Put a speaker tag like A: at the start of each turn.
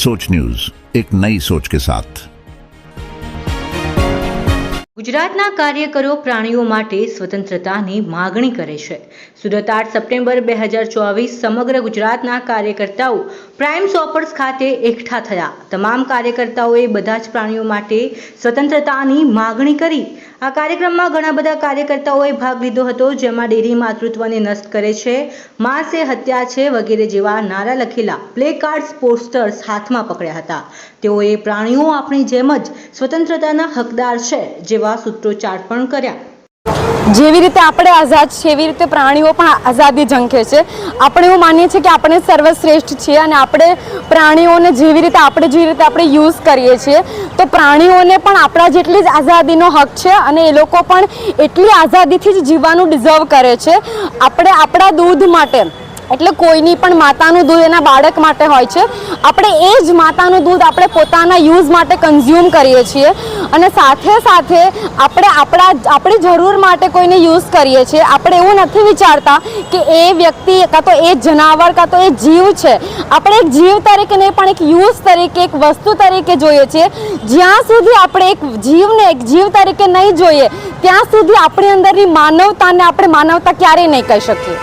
A: सोच न्यूज एक नई सोच के साथ
B: ગુજરાતના કાર્યકરો પ્રાણીઓ માટે સ્વતંત્રતાની માગણી કરે છે સુરત આઠ સપ્ટેમ્બર બે હજાર ચોવીસ સમગ્ર ગુજરાતના કાર્યકર્તાઓ પ્રાઇમ શોપર્સ ખાતે એકઠા થયા તમામ કાર્યકર્તાઓએ બધા જ પ્રાણીઓ માટે સ્વતંત્રતાની માગણી કરી આ કાર્યક્રમમાં ઘણા બધા કાર્યકર્તાઓએ ભાગ લીધો હતો, જેમાં ડેરી માતૃત્વને નષ્ટ કરે છે, માંસ હત્યા છે વગેરે જેવા નારા લખેલા પ્લે કાર્ડ્સ પોસ્ટર્સ હાથમાં પકડ્યા હતા. તેઓએ પ્રાણીઓ આપણી જેમ જ સ્વતંત્રતાના હકદાર છે જેવા સૂત્રોચ્ચાર પણ કર્યા.
C: જેવી રીતે આપણે આઝાદ છીએ એવી રીતે પ્રાણીઓ પણ આઝાદી ઝંખે છે. આપણે એવું માનીએ છીએ કે આપણે સર્વશ્રેષ્ઠ છીએ અને આપણે પ્રાણીઓને જેવી રીતે આપણે જેવી રીતે આપણે યુઝ કરીએ છીએ, તો પ્રાણીઓને પણ આપણા જેટલી જ આઝાદીનો હક છે અને એ લોકો પણ એટલી આઝાદીથી જ જીવવાનું ડિઝર્વ કરે છે. આપણે આપણા દૂધ માટે એટલે કોઈની પણ માતાનું દૂધ એના બાળક માટે હોય છે. આપણે એ જ માતાનું દૂધ આપણે પોતાના યુઝ માટે કન્ઝ્યુમ કરીએ છીએ. અને સાથે સાથે આપણે આપણા, આપણી જરૂર માટે કોઈને યુઝ કરીએ છીએ. આપણે એવું નથી વિચારતા કે એ વ્યક્તિ કાં તો એ જનાવર, કાં તો એ જીવ છે. આપણે એક જીવ તરીકે નહીં પણ એક યુઝ તરીકે, એક વસ્તુ તરીકે જોઈએ છીએ. જ્યાં સુધી આપણે એક જીવને એક જીવ તરીકે નહીં જોઈએ, ત્યાં સુધી આપણી અંદરની માનવતાને આપણે માનવતા ક્યારેય નહીં કહી શકીએ.